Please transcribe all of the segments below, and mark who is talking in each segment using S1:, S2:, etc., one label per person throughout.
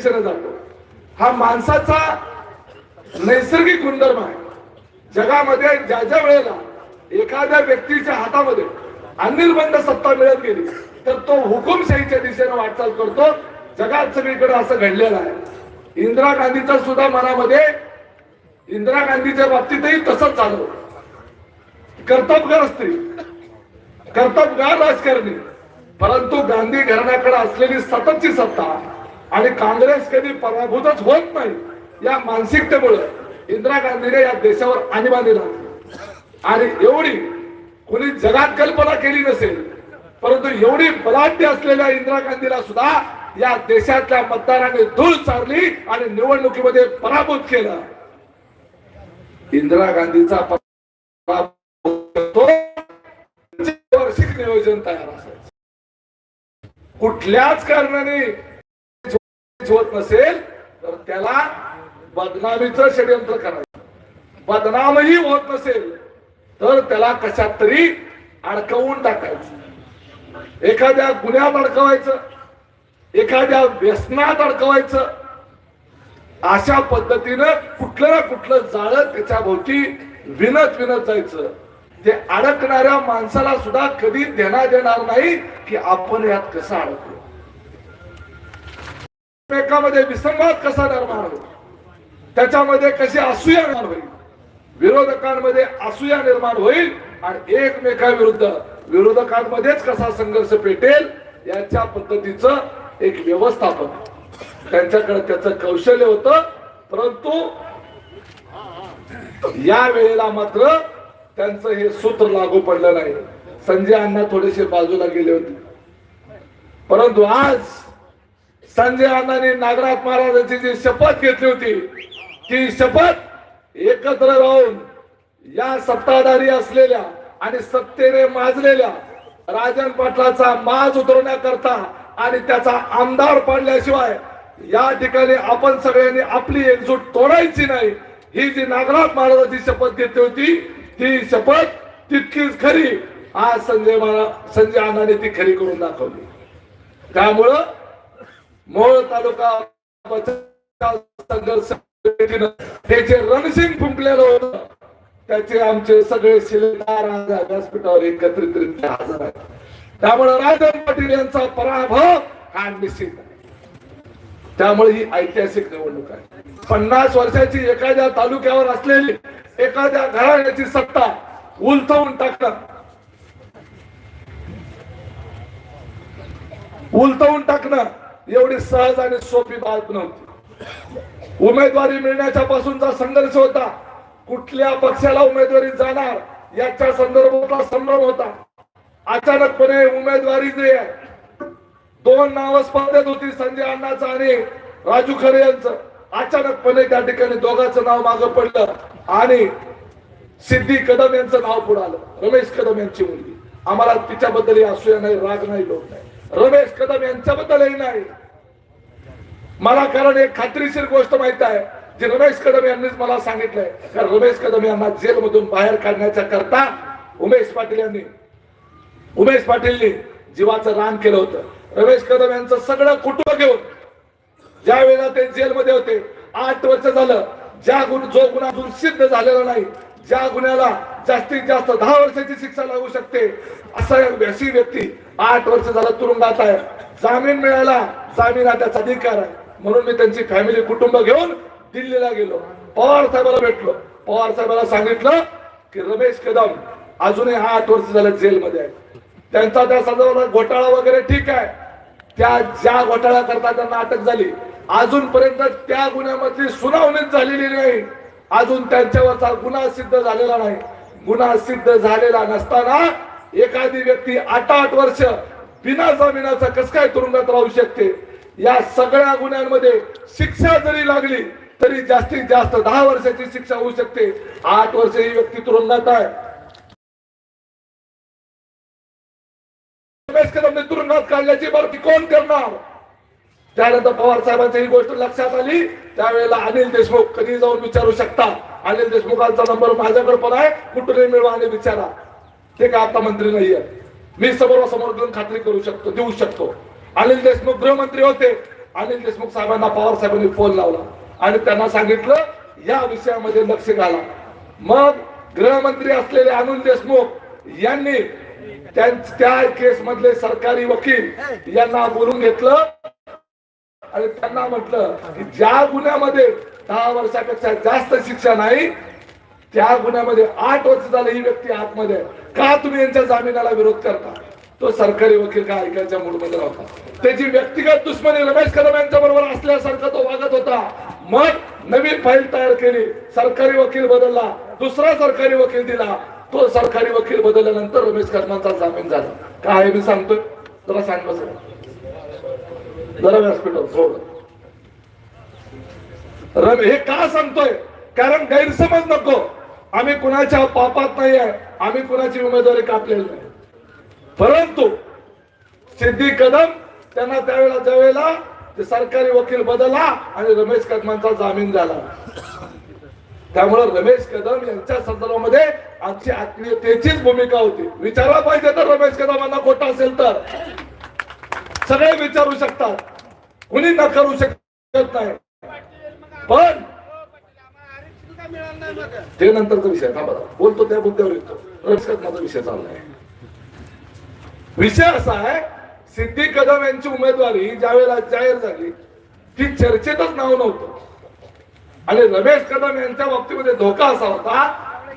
S1: दिशेने जातो. हा माणसाचा नैसर्गिक गुणधर्म आहे. जगामध्ये ज्या ज्या वेळेला एखाद्या व्यक्तीच्या हातामध्ये अनिर्बंध सत्ता मिळत गेली तर तो हुकुमशाहीच्या दिशेने वाटचाल करतो. जगात सगळीकडे असं घडलेलं आहे. इंदिरा गांधीचा सुद्धा मनामध्ये इंदिरा गांधीच्या बाबतीतही तसंच झालं. कर्तबगार स्त्री कर्तबगार राजकारणी. परंतु गांधी घराण्याकडे असलेली सततची सत्ता आणि काँग्रेस कधी पराभूतच होत नाही या मानसिकतेमुळे इंदिरा गांधीने या देशावर आणीबाणी घातली आणि एवढी कोणी जगात कल्पना केली नसेल परंतु एवढी बलाढ्य असलेल्या इंदिरा गांधीला सुद्धा या देशातल्या मतदारांनी धूळ चारली आणि निवडणुकीमध्ये पराभूत केलं. इंदिरा गांधीचा वार्षिक नियोजन तयार असायचं. कुठल्याच कारणाने होत नसेल तर त्याला बदनामीचं षडयंत्र करायचं. बदनामही होत नसेल तर त्याला कशात तरी अडकवून टाकायचं. एखाद्या गुन्ह्यात अडकवायचं एखाद्या व्यसनात अडकवायचं अशा पद्धतीनं कुठलं ना कुठलं जाळं त्याच्या भोवती विनत विनत जायचं. ते अडकणाऱ्या माणसाला सुद्धा कधी देणार देणार नाही की आपण यात कसं अडकलो. एकामध्ये विसंवाद कसा निर्माण होईल? त्याच्यामध्ये कशी असूया निर्माण होईल? विरोधकांमध्ये असूया निर्माण होईल आणि एकमेकाविरुद्ध विरोधकांमध्येच कसा संघर्ष पेटेल याच्या पद्धतीचं एक व्यवस्थापन. त्यांच्याकडे त्याचं कौशल्य होतं परंतु या वेळेला मात्र त्यांचं हे सूत्र लागू पडलं नाही. संजय अण्णा थोडेसे बाजूला गेले होते. परंतु आज संजय अण्णांनी नागराज महाराजांची जी शपथ घेतली होती ती शपथ एकत्र राहून या सत्ताधारी असलेल्या आणि सत्तेने माजलेल्या राजन पाटलाचा माज उतरवण्याकरता आणि त्याचा आमदार पाडल्याशिवाय या ठिकाणी आपण सगळ्यांनी आपली एकजूट तोडायची नाही. ही जी नागराज महाराजांची शपथ घेतली होती ती शपथ तितकीच खरी. आज संजय महाराज संजय अण्णाने ती खरी करून दाखवली. त्यामुळं मोळ तालुका संघर्ष हे जे रणसिंग फुंकलेलं होत त्याचे आमचे सगळे शिलेदार व्यासपीठावर एकत्रितरित्या हजर आहेत. त्यामुळे राजन पाटील यांचा पराभव हा निश्चित आहे. त्यामुळे ही ऐतिहासिक निवडणूक आहे. पन्नास वर्षाची एखाद्या तालुक्यावर असलेली एखाद्या घराण्याची सत्ता उलथवून टाकणं उलथवून टाकणं. एवढी सहज आणि सोपी बाब नव्हती. उमेदवारी मिळण्याच्या पासूनचा संघर्ष होता. कुठल्या पक्षाला उमेदवारी जाणार याच्या संदर्भातला संभ्रम होता. अचानकपणे उमेदवारी जे दोन नाव स्पर्धेत होती संजय अण्णाचं आणि राजू खरे यांचं. अचानकपणे त्या ठिकाणी दोघांचं नाव मागं पडलं आणि सिद्धी कदम यांचं नाव पुढे आलं. रमेश कदम यांची मुलगी. आम्हाला तिच्याबद्दलही असूया नाही राग नाही लोक नाही. रमेश कदम यांच्याबद्दलही नाही. मला कारण एक खात्रीशीर गोष्ट माहीत आहे जी रमेश कदम यांनीच मला सांगितलंय. कारण रमेश कदम यांना जेलमधून बाहेर काढण्याच्या करता उमेश पाटील यांनी उमेश पाटीलनी जीवाचं रान केलं होतं. रमेश कदम यांचं सगळं कुटुंब घेऊन ज्या वेळेला ते जेलमध्ये होते आठ वर्ष झालं ज्या गुण जो गुन्हा अजून सिद्ध झालेला नाही ज्या गुन्ह्याला जास्तीत जास्त दहा वर्षाची शिक्षा लागू शकते असा अशी व्यक्ती आठ वर्ष झालं तुरुंगात आहे. जामीन मिळाला जामीन हा त्याचा अधिकार आहे. म्हणून मी त्यांची फॅमिली कुटुंब घेऊन दिल्लीला गेलो. पवार साहेबाला भेटलो. पवार साहेबाला सांगितलं की रमेश कदम अजूनही हा आठ वर्ष झालं जेलमध्ये आहे. त्यांचा त्या संदर्भात घोटाळा वगैरे ठीक आहे. त्या ज्या घोटाळा करता त्यांना अटक झाली. अजूनपर्यंत त्या गुन्ह्यामधली सुनावणीच झालेली नाही. अजून त्यांच्यावरचा गुन्हा सिद्ध झालेला नाही. गुन्हा सिद्ध झालेला नसताना एखादी व्यक्ती आठ आठ वर्ष बिना जामिनाचा कस काय तुरुंगात राहू शकते? या सगळ्या गुन्ह्यांमध्ये शिक्षा जरी लागली तरी जास्तीत जास्त दहा वर्षाची शिक्षा होऊ शकते. आठ वर्ष ही व्यक्ती तुरुंगात आहे. तुरुंगात काढल्याची भरती कोण करणार? त्यानंतर पवार साहेबांची ही गोष्ट लक्षात आली त्यावेळेला अनिल देशमुख कधी जाऊन विचारू शकता? अनिल देशमुखांचा नंबर माझ्याकडे पण आहे कुठूनही मिळवा आणि विचारा. ते काय आता मंत्री नाहीये. मी समोरासमोर घेऊन खात्री करू शकतो देऊ शकतो. अनिल देशमुख गृहमंत्री होते. अनिल देशमुख साहेबांना पवार साहेबांनी फोन लावला. आणि त्यांना सांगितलं या विषयामध्ये लक्ष घाला. मग गृहमंत्री असलेले अनिल देशमुख यांनी त्या केस मधले सरकारी वकील यांना बोलून घेतलं. आणि त्यांना म्हटलं की ज्या गुन्ह्यामध्ये दहा वर्षापेक्षा जास्त शिक्षा नाही त्या गुन्ह्यामध्ये आठ वर्ष झालं ही व्यक्ती आतमध्ये का तुम्ही यांच्या जामिनाला विरोध करता? तो सरकारी वकील का ऐकायच्या मूडमध्ये होता त्याची व्यक्तिगत दुश्मनी रमेश कदम यांच्या बरोबर असल्यासारखा तो वागत होता. मग नवीन फाईल तयार केली. सरकारी वकील बदलला. दुसरा सरकारी वकील दिला. तो सरकारी वकील बदलल्यानंतर रमेश कदमांचा जामीन झाला. काय मी सांगतोय? जरा सांग बस. जरा व्यासपीठावर थोडं हे का सांगतोय? कारण गैरसमज नको. आम्ही कुणाच्या पापात नाही आहे आम्ही कुणाची उमेदवारी कापलेली नाही. परंतु सिद्धी कदम त्यांना त्यावेळेला ज्यावेळेला ते सरकारी वकील बदलला आणि रमेश कदमांचा जामीन झाला. त्यामुळे रमेश कदम यांच्या संदर्भामध्ये आमची आत्मीयतेचीच भूमिका होती. विचारला पाहिजे तर रमेश कदमांना खोटा असेल तर. सगळे विचारू शकतात. कुणी नकारू शकत नाही. पण ते नंतरचा विषय थांबा बरं बोलतो त्या मुद्द्यावर येतो. रमेश कदमाचा विषय चाललाय. विषय असा आहे सिद्धी कदम यांची उमेदवारी ज्या वेळेला जाहीर झाली ती चर्चेतच नाव नव्हतं. आणि रमेश कदम यांच्या बाबतीमध्ये धोका असा होता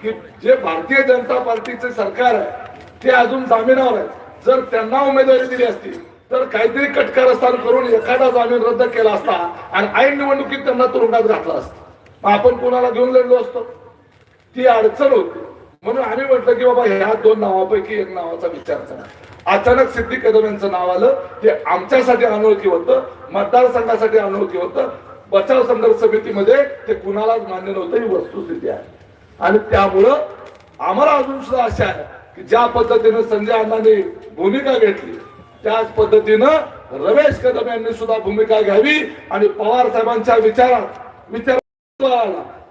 S1: की जे भारतीय जनता पार्टीचे सरकार आहे ते अजून जामिनावर आहे. जर त्यांना उमेदवारी दिली असती तर काहीतरी कटकारस्थान करून एखादा जामीन रद्द केला असता आणि ऐन निवडणुकीत त्यांना तुरुंगात घातला असता. मग आपण कोणाला घेऊन लढलो असतो? ती अडचण होती. म्हणून आम्ही म्हटलं की बाबा ह्या दोन नावापैकी एक नावाचा विचार करा. अचानक सिद्धी कदम यांचं नाव आलं ते आमच्यासाठी अनोळखी होतं मतदारसंघासाठी अनोळखी होतं. बचाव संघर्ष समितीमध्ये ते कुणालाच मान्य नव्हतं ही वस्तुस्थिती आहे. आणि त्यामुळं आम्हाला अजून सुद्धा आशा आहे की ज्या पद्धतीनं संजय अण्णांनी भूमिका घेतली त्याच पद्धतीनं रमेश कदम यांनी सुद्धा भूमिका घ्यावी आणि पवार साहेबांच्या विचारात विचार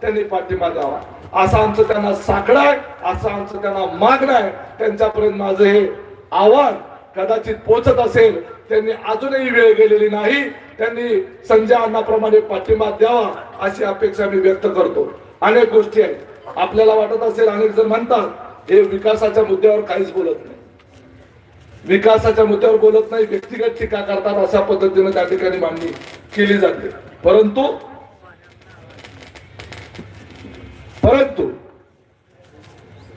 S1: त्यांनी पाठिंबा द्यावा. असं आमचं त्यांना साकडा आहे असं आमचं त्यांना मागणं आहे. त्यांच्यापर्यंत माझं हे आव्हान कदाचित पोचत असेल त्यांनी अजूनही वेळ गेलेली नाही त्यांनी संजय अण्णाप्रमाणे पाठिंबा द्यावा अशी अपेक्षा मी व्यक्त करतो. अनेक गोष्टी आहेत. आपल्याला वाटत असेल अनेक जण म्हणतात हे विकासाच्या मुद्द्यावर काहीच बोलत नाही. विकासाच्या मुद्द्यावर बोलत नाही व्यक्तिगत टीका करतात अशा पद्धतीने त्या ठिकाणी मांडणी केली जाते. परंतु परंतु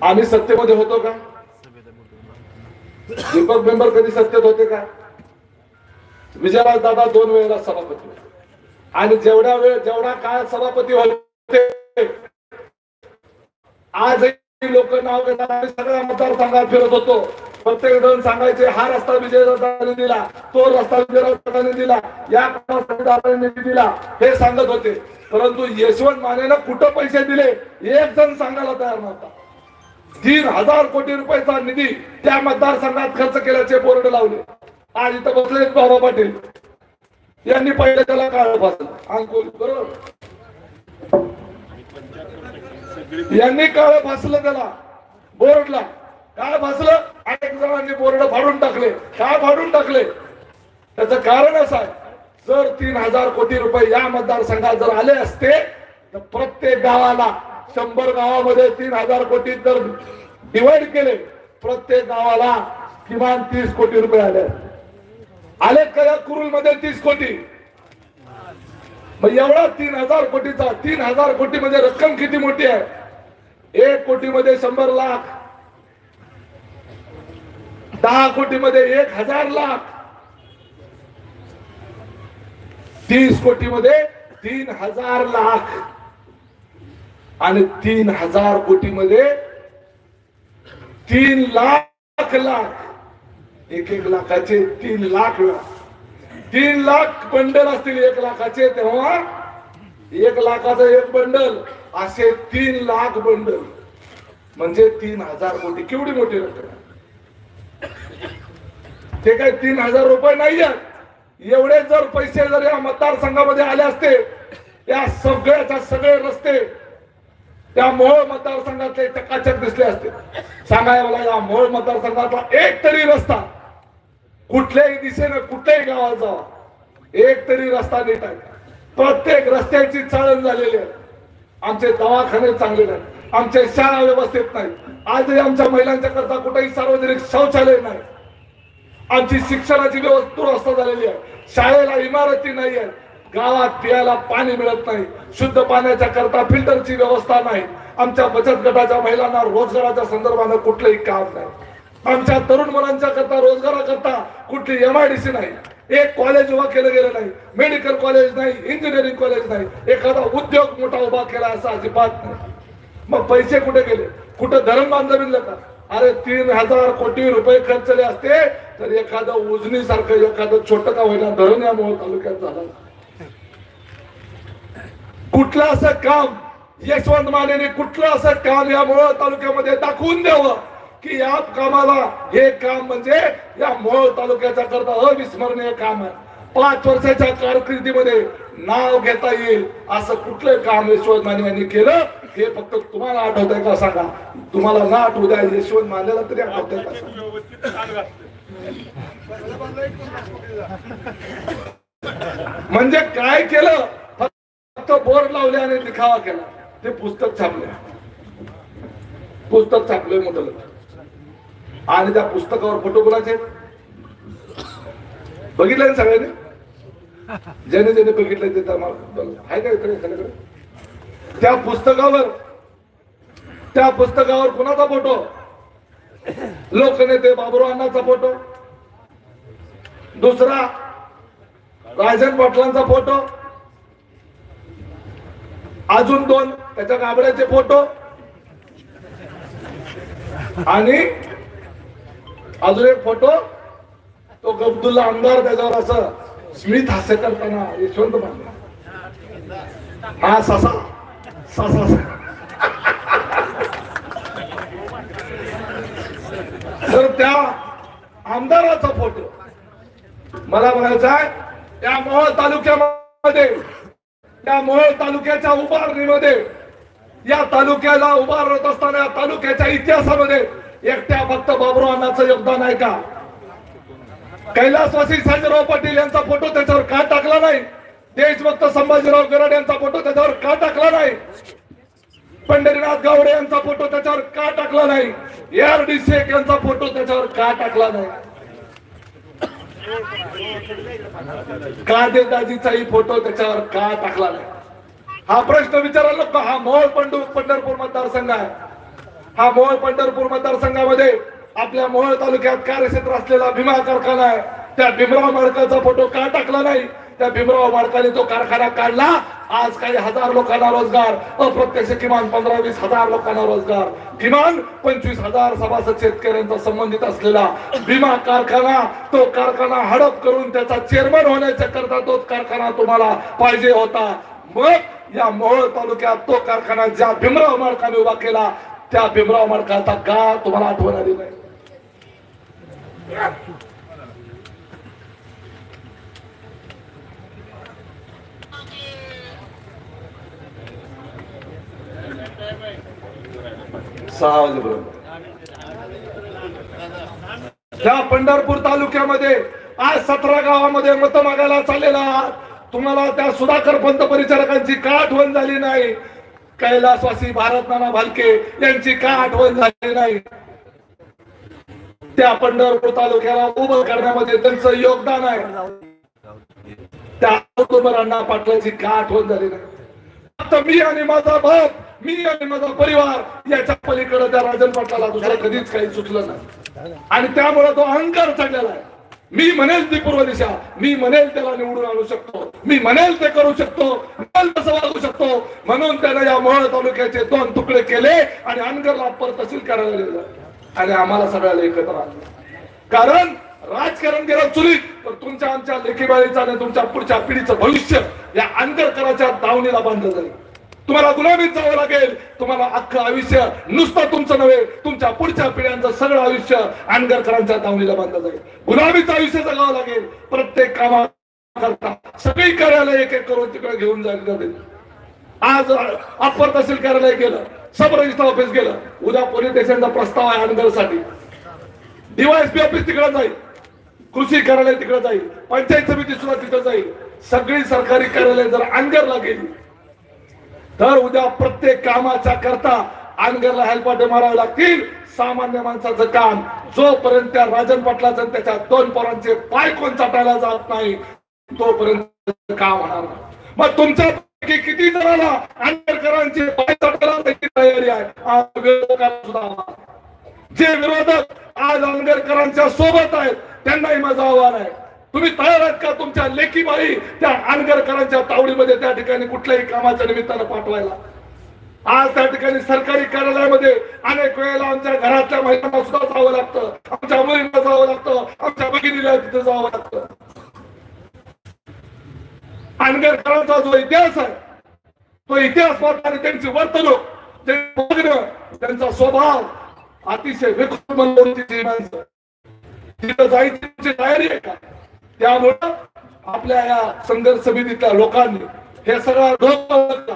S1: आम्ही सत्तेमध्ये होतो का? दीपक मेंबर कधी सत्तेत होते का? विजयराज दादा दोन वेळेला सभापती होते. आणि जेवढ्या वेळ जेवढा काळ सभापती होते आजही लोक नाव घेतात सगळ्या सगळ्या मतदारसंघात फिरत होतो. प्रत्येक जण सांगायचे हा रस्ता विजयदादांनी दिला तो रस्ता विजयदादांनी दिला या कामासाठी निधी दिला हे सांगत होते. परंतु यशवंत मानेनं कुठं पैसे दिले एक जण सांगायला तयार नव्हता. तीन हजार कोटी रुपयाचा निधी त्या मतदारसंघात खर्च केल्याचे बोर्ड लावले. आणि इथं बसले बाबा पाटील. यांनी पहिले त्याला काळ फासलं अंकुल बरोबर? यांनी काळ फासलं त्याला बोर्डला. काळ फासलं अनेक जणांनी बोर्ड फाडून टाकले. काय फाडून टाकले? त्याचं कारण असं आहे जर तीन हजार कोटी रुपये या मतदारसंघात जर आले असते तर प्रत्येक गावाला शंभर गावामध्ये तीन हजार कोटी जर डिवाइड केले प्रत्येक गावाला किमान तीस कोटी रुपये आले. आले का कुरुलमध्ये तीस कोटी. मग एवढा तीन हजार कोटीचा तीन हजार कोटी म्हणजे रक्कम किती मोठी आहे? एक कोटी मध्ये शंभर लाख. दहा कोटी मध्ये एक हजार लाख. तीस कोटी मध्ये तीन हजार लाख. आणि तीन हजार कोटी मध्ये तीन लाख लाख एक एक लाखाचे तीन लाख वेळा तीन लाख बंडल असतील एक लाखाचे तेव्हा एक लाखाचं एक बंडल असे तीन लाख बंडल. म्हणजे तीन हजार कोटी. केवढी मोठी रक्कम? ते काय तीन हजार रुपये नाही आहेत एवढे जर पैसे जर या मतदारसंघामध्ये आले असते या सगळ्याच्या सगळे रस्ते त्या मोहोळ मतदारसंघातले चकाचक दिसले असते. सांगाय मला या मोहोळ मतदारसंघातला एक तरी रस्ता कुठल्याही दिशेने कुठल्याही गावात जावा. एक तरी रस्ता नीट आहे. प्रत्येक रस्त्याची चाळण झालेली आहे. आमचे दवाखाने चांगले नाही आमच्या शाळा व्यवस्थित नाही आजही आमच्या महिलांच्या करता कुठेही सार्वजनिक शौचालय नाही. आमची शिक्षणाची व्यवस्था दुरवस्था झालेली आहे. शाळेला इमारती नाही आहे गावात पियाला पाणी मिळत नाही. शुद्ध पाण्याच्या करता फिल्टरची व्यवस्था नाही. आमच्या बचत गटाच्या महिलांना रोजगाराच्या संदर्भानं कुठलंही काम नाही. आमच्या तरुण मुलांच्या करता रोजगाराकरता कुठली एमआयडीसी नाही. एक कॉलेज उभा केलं गेलं नाही. मेडिकल कॉलेज नाही इंजिनिअरिंग कॉलेज नाही. एखादा उद्योग मोठा उभा केला असा अजिबात नाही. मग पैसे कुठे गेले? कुठं धरण बांधलं का? अरे तीन हजार कोटी रुपये खर्चले असते तर एखादं उजनी सारखं एखादं छोटं का होईना धरण या मोहोळ तालुक्यात झालं. कुठलं असं काम यशवंत मानेने कुठलं असं काम या मोहोळ तालुक्यामध्ये दाखवून द्यावं की या कामाला हे काम म्हणजे या मोहोळ तालुक्याच्या करता अविस्मरणीय काम आहे. पाच वर्षाच्या कारकिर्दीमध्ये नाव घेता येईल असं कुठलं काम यशवंत माने यांनी केलं हे फक्त तुम्हाला आठवत आहे का सांगा? तुम्हाला ना आठवत द्या यशवंत मानेला तरी आठवत आहे का सांगा? म्हणजे काय केलं? फक्त बोर लावले आणि दिखावा केला. ते पुस्तक छापले. पुस्तक छापले म्हटलं. आणि त्या पुस्तकावर फोटो कोणाचे आहेत? बघितलं ना सगळ्यांनी? ज्याने ज्याने बघितलं ते आहे का इकडे एखाद्याकडे? त्या पुस्तकावर त्या पुस्तकावर कुणाचा फोटो? लोकनेते बाबुराव अण्णाचा फोटो. दुसरा राजन पाटलांचा फोटो. अजून दोन त्याच्या गाबड्याचे फोटो. आणि अजून एक फोटो. तो गब्दुल्ला आमदार त्याच्यावर असं स्मित हास्य करताना यशवंत मानला हा ससा ससा तर त्या आमदाराचा फोटो. मला म्हणायचा आहे त्या मोहोळ तालुक्यामध्ये त्या मोहोळ तालुक्याच्या उभारणीमध्ये या तालुक्याला उभारत असताना या तालुक्याच्या इतिहासामध्ये एकट्या फक्त बाबरू अण्णाचं योगदान आहे का? कैलासवासी संजयराव पाटील यांचा फोटो त्याच्यावर का टाकला नाही? देशभक्त संभाजीराव गराड यांचा फोटो त्याच्यावर का टाकला नाही? पंढरीनाथ गावडे यांचा फोटो त्याच्यावर का टाकला नाही? एआरडी शेख यांचा फोटो त्याच्यावर का टाकला नाही? का कादेदाजीचाही फोटो त्याच्यावर का टाकला नाही? हा प्रश्न विचारायला नको. हा मोहोळ पंढू पंढरपूर मतदारसंघ आहे. हा मोहोळ पंढरपूर मतदारसंघामध्ये आपल्या मोहोळ तालुक्यात कार्यक्षेत्र असलेला भीमा कारखाना आहे. त्या भीमराव माडकाचा फोटो का टाकला नाही? त्या भीमराव माडकाने तो कारखाना काढला. आज काही हजार लोकांना रोजगार अप्रत्यक्ष किमान पंधरा वीस हजार लोकांना रोजगार. किमान पंचवीस हजार सभासद शेतकऱ्यांचा संबंधित असलेला विमा कारखाना तो कारखाना हडप करून त्याचा चेअरमन होण्याच्या करता तोच कारखाना तुम्हाला पाहिजे होता. मग या मोहोळ तालुक्यात तो कारखाना ज्या भीमराव माडकाने उभा केला त्या भीमराव माडकाचा का तुम्हाला आठवण आली नाही. सहा वाजेपर्यंत त्या पंढरपूर तालुक्यामध्ये आज सतरा गावामध्ये मत मागायला चाललेला तुम्हाला त्या सुधाकर पंत परिचारकांची का आठवण झाली नाही? कैलासवासी भारत नाना भालके यांची का आठवण झाली नाही? त्या पंढरपूर तालुक्याला उभं करण्यामध्ये त्यांचं योगदान आहे. त्या अण्णा पाटलाची का आठवण झाली नाही? आता मी आणि माझा भाग मी आणि माझा परिवार याच्या पलीकडे त्या राजन पाटलाला दुसरं कधीच काही सुचलं नाही. आणि त्यामुळे तो अहंकार चढलेला आहे. मी म्हणेल ती पूर्व दिशा मी म्हणेल त्याला निवडून आणू शकतो मी म्हणेल ते करू शकतो तसं वागू शकतो. म्हणून त्याने या मोहळ तालुक्याचे दोन तुकडे केले आणि अनगरला अप्पर तहसील करायला गेलं आणि आम्हाला सगळ्याला एकत्र आणलं. कारण राजकारण गेलं चुलीत पण तुमच्या आमच्या लेखीबाळीचं आणि तुमच्या पुढच्या पिढीचं भविष्य या आंदरकराच्या दावणीला बांधलं जाईल. तुम्हाला गुलामीत जावं लागेल. तुम्हाला अख्खं आयुष्य नुसतं तुमचं नव्हे तुमच्या पुढच्या पिढ्यांचं सगळं आयुष्य अनगरकरांच्या दावणीला बांधलं जाईल. गुलामीचं आयुष्य जगावं लागेल. प्रत्येक कामाकरता सगळी कार्यालय एक एक करून तिकडे घेऊन जाईल आज अप्पर तहसील कार्यालय गेलं सब रजिस्टर ऑफिस गेलं उद्या पोलीस स्टेशनचा प्रस्ताव आहे अनगरसाठी. डीवायएसपी ऑफिस तिकडे जाईल. कृषी कार्यालय तिकडे जाईल. पंचायत समिती सुद्धा तिकडे जाईल. सगळी सरकारी कार्यालय जर अनगरला गेली तर उद्या प्रत्येक कामाच्या करता अनगरला हेलपाटे मारावे लागतील. सामान्य माणसाचं काम जोपर्यंत त्या राजन पाटलाचं त्याच्या दोन पोरांचे पाय कोण चाटायला जात नाही तोपर्यंत काम होणार नाही? मग तुमच्यापैकी किती जणांना आंबेडकरांचे पाय चाटायला त्याची तयारी आहे? आज आहे. जे विरोधक आज आंबेडकरांच्या सोबत आहेत त्यांनाही माझं आव्हान आहे. तुम्ही तयार आहात का तुमच्या लेखीबाई त्या आंबेडकरांच्या तावडीमध्ये त्या ठिकाणी कुठल्याही कामाच्या निमित्तानं पाठवायला? आज त्या ठिकाणी सरकारी कार्यालयामध्ये अनेक वेळेला आमच्या घरातल्या महिलांना सुद्धा जावं लागतं. आमच्या मुलींना जावं लागतं. आमच्या भगिनीला तिथे जावं लागतं. आंबेडकरांचा जो इतिहास आहे तो इतिहास पाहताना त्यांची वर्तणूक त्यांचं त्यांचा स्वभाव अतिशय विकृत मनोवृत्तीची माणसं. तिथं जायची तुमची तयारी आहे का? त्यामुळं आपल्या या संघर्ष समितीतल्या लोकांनी हे सगळा धोका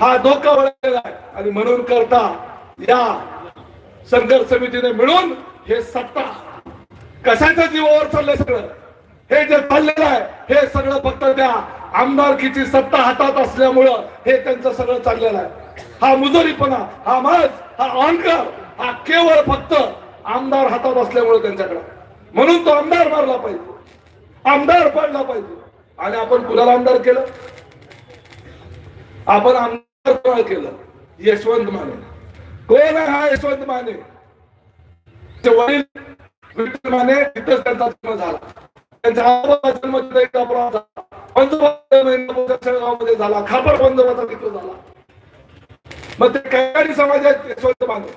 S1: हा धोका वळलेला आहे. आणि म्हणून करता या संघर्ष समितीने मिळून हे सत्ता कशाच्या जीवावर चाललंय सगळं? हे जे चाललेलं आहे हे सगळं फक्त त्या आमदारकीची सत्ता हातात असल्यामुळं हे त्यांचं सगळं चाललेलं आहे. हा मुजोरीपणा हा मज हा अहंकार हा केवळ फक्त आमदार हातात असल्यामुळे त्यांच्याकडे. म्हणून तो आमदार मारला पाहिजे. आमदार पडला पाहिजे. आणि आपण कुणाला आमदार केलं? आपण आमदार केलं? यशवंत माने. कोण आहे हा यशवंत माने? वडील विठ्ठल माने तिथंच त्यांचा जन्म झाला. त्यांच्या आजोबा जन्म तिथं झाला. पंजोबा झाला. खापर पंजोबाचा तिथं झाला. मग ते कैकाडी समाज आहेत यशवंत माने.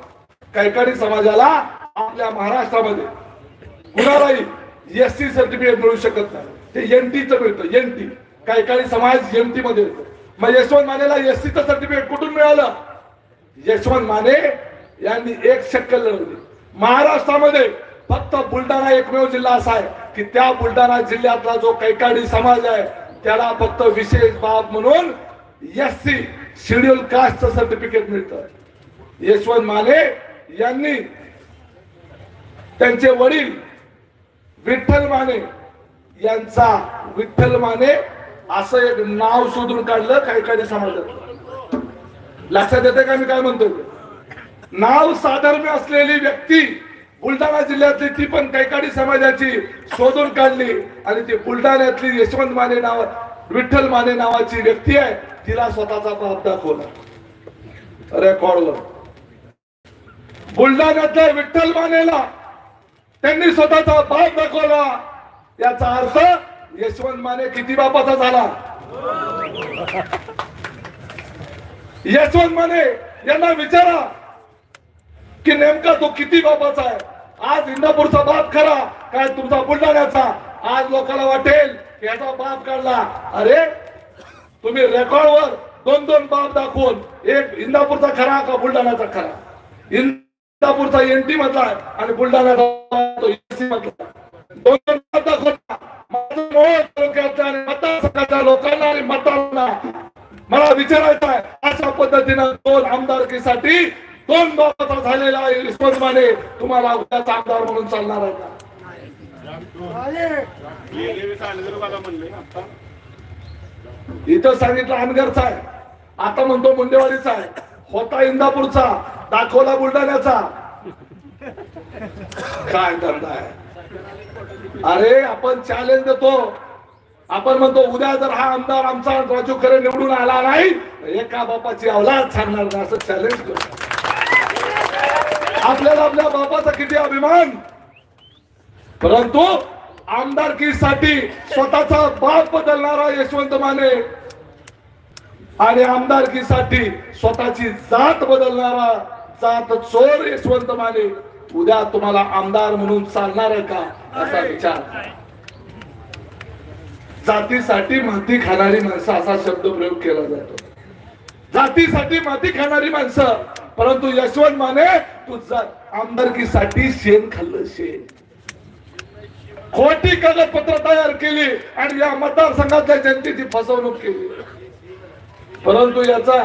S1: कैकाडी समाजाला आपल्या महाराष्ट्रामध्ये कुणालाही एस सी सर्टिफिकेट मिळू शकत नाही. ते एन टीचं मिळतं एन टी कैकाडी समाज एनटी मध्ये येतो. मग यशवंत मानेला एस सीचं सर्टिफिकेट कुठून मिळालं? यशवंत माने यांनी एक शक्कल लढवली. महाराष्ट्रामध्ये फक्त बुलढाणा एकमेव जिल्हा असा आहे की त्या बुलढाणा जिल्ह्यातला जो कैकाडी समाज आहे त्याला फक्त विशेष बाब म्हणून एस सी शेड्यूल कास्टचं सर्टिफिकेट मिळतं. यशवंत माने यांनी त्यांचे वडील विठ्ठल माने यांचा विठ्ठल माने असं एक नाव शोधून काढलं काही काही समाजात. लक्षात येते का मी काय म्हणतोय? नाव साधर्म्य असलेली व्यक्ती बुलढाणा जिल्ह्यातली ती पण कैकाडी समाजाची शोधून काढली आणि ती बुलढाण्यातली यशवंत माने नाव विठ्ठल माने नावाची व्यक्ती आहे तिला स्वतःचा बाप दाखवला. रेकॉर्ड बुलढाण्यातल्या विठ्ठल मानेला त्यांनी स्वतःचा बाप दाखवला. याचा अर्थ यशवंत माने किती बापाचा झाला? यशवंत माने यांना विचारा की नेमका तो किती बापाचा आहे? आज इंदापूरचा बाप खरा काय तुमचा बुलढाण्याचा? आज लोकांना वाटेल याचा बाप काढला. अरे तुम्ही रेकॉर्डवर दोन दोन बाप दाखवून एक इंदापूरचा खरा का बुलढाण्याचा खरा? इंदापूरचा एनटी मधला आहे आणि बुलढाण्याचा तो लोकांना आणि मतांना मला विचारायचं आहे अशा पद्धतीनं दोन आमदारकीसाठी दोन बापाचा झालेला यशवंत माने तुम्हाला उद्याचा आमदार म्हणून चालणार आहे का? इथं सांगितलं अनगरचा आहे. आता म्हणतो मुंडेवाडीचा आहे. होता इंदापूरचा दाखवला बुलढाण्याचा. काय धंदा आहे? अरे आपण चॅलेंज देतो. आपण म्हणतो उद्या जर हा आमदार आमचा राजू खरे निवडून आला नाही एका बापाची अवलाद सांगणार नाही असं चॅलेंज करतो. आपल्याला आपल्या बापाचा किती अभिमान? परंतु आमदारकीसाठी स्वतःचा बाप बदलणारा यशवंत माने आणि आमदारकीसाठी स्वतःची जात बदलणारा जात चोर यशवंत माने उद्या तुम्हाला आमदार म्हणून चालणार आहे का? असा विचार. जातीसाठी माती खाणारी माणसं असा शब्द प्रयोग केला जातो. जातीसाठी माती खाणारी माणसं परंतु यशवंत माने तू आमदारकीसाठी शेण खाल्लं शेण. खोटी कागदपत्र तयार केली आणि या मतदारसंघातल्या जनतेची फसवणूक केली. परंतु याचा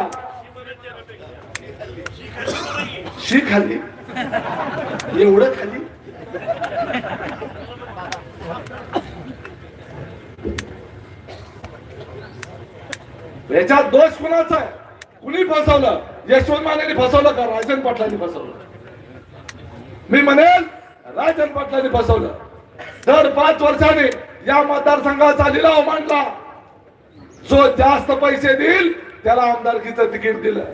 S1: शी खाली. एवढं खाली. याच्यात दोष कुणाचा आहे? कुणी फसवलं? यशवंत मानेने फसवलं का? राजन पाटलांनी फसवलं. मी म्हणेल राजन पाटलांनी फसवलं. दर पाच वर्षाने या मतदारसंघाचा लिलाव मांडला. जो जास्त पैसे देईल त्याला आमदारकीचं तिकीट दिलं.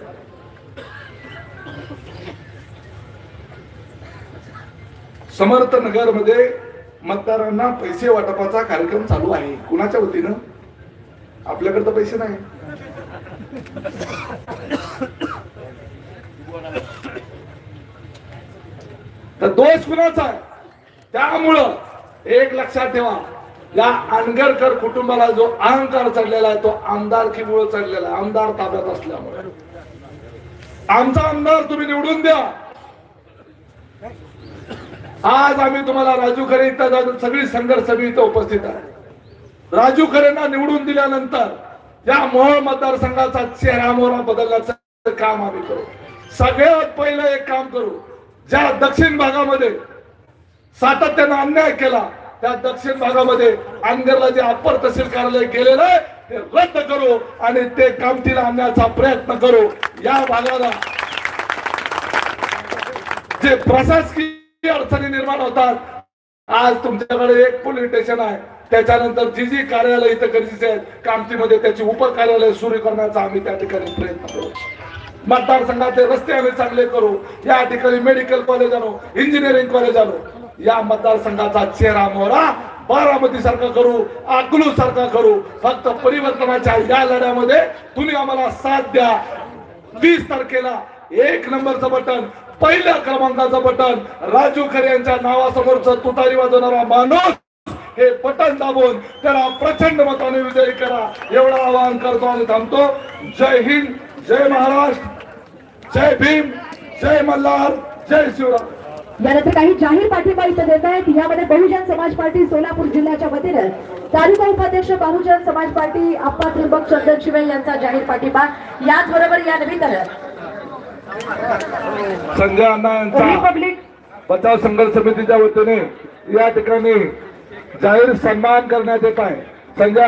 S1: समर्थ नगरमध्ये मतदारांना पैसे वाटपाचा कार्यक्रम चालू आहे. कुणाच्या वतीनं? आपल्याकडे तर पैसे नाही. तर दोष कुणाचा आहे? त्यामुळं एक लक्षात ठेवा. या अनगरकर कुटुंबाला जो अहंकार चढलेला आहे तो आमदारकीमुळे चढलेला आहे? आमदार ताब्यात असल्यामुळे. आमचा आमदार तुम्ही निवडून द्या. आज आम्ही तुम्हाला राजू खरे इथं सगळी संघर्ष सभा इथं उपस्थित आहे. राजू खरेंना निवडून दिल्यानंतर या मोहोळ मतदारसंघाचा चेहरा मोहरा बदलण्याचं काम आम्ही करू. सगळ्यात पहिलं एक काम करू. ज्या दक्षिण भागामध्ये सातत्यानं अन्याय केला त्या दक्षिण भागामध्ये अंगरला जे अप्पर तहसील कार्यालय गेलेलं आहे ते रद्द करू आणि ते कामतीला आणण्याचा प्रयत्न करू. या भागाला जे प्रशासकीय अडचणी निर्माण होतात आज तुमच्याकडे एक पोलीस स्टेशन आहे. त्याच्यानंतर जी जी कार्यालय इथं गरजेचे आहेत कामतीमध्ये त्याची उप कार्यालय सुरू करण्याचा आम्ही त्या ठिकाणी प्रयत्न करू. मतदारसंघाचे रस्ते आम्ही चांगले करू. या ठिकाणी मेडिकल कॉलेज आणू इंजिनिअरिंग कॉलेज आणू. या मतदारसंघाचा चेहरा मोहरा बारामती सारखा करू आकलू सारखा करू. फक्त परिवर्तनाच्या या लढ्यामध्ये तुम्ही आम्हाला साथ द्या. वीस तारखेला एक नंबरचं बटन पहिल्या क्रमांकाचं बटन. राजू खरे यांच्या नावासमोरचं तुतारी वाजवणारा माणूस हे बटन दाबून त्याला प्रचंड मताने विजयी करा. एवढं आवाहन करतो आणि थांबतो. जय हिंद जय महाराष्ट्र जय भीम जय मल्हार जय शिवराम
S2: यानंतर काही जाहीर पाठिंबा इथं देत आहेत. यामध्ये बहुजन समाज पार्टी सोलापूर जिल्ह्याच्या वतीनं तालुका उपाध्यक्ष बहुजन समाज पार्टी आप्पा त्रिंबक चंदन शिवे यांचा जाहीर पाठिंबा. याचबरोबर या निमित्तानं
S1: संजय अण्णा यांचा
S2: रिपब्लिक
S1: बचाव संघर्ष समितीच्या वतीने या ठिकाणी जाहीर सन्मान करण्यात येत आहे. संजय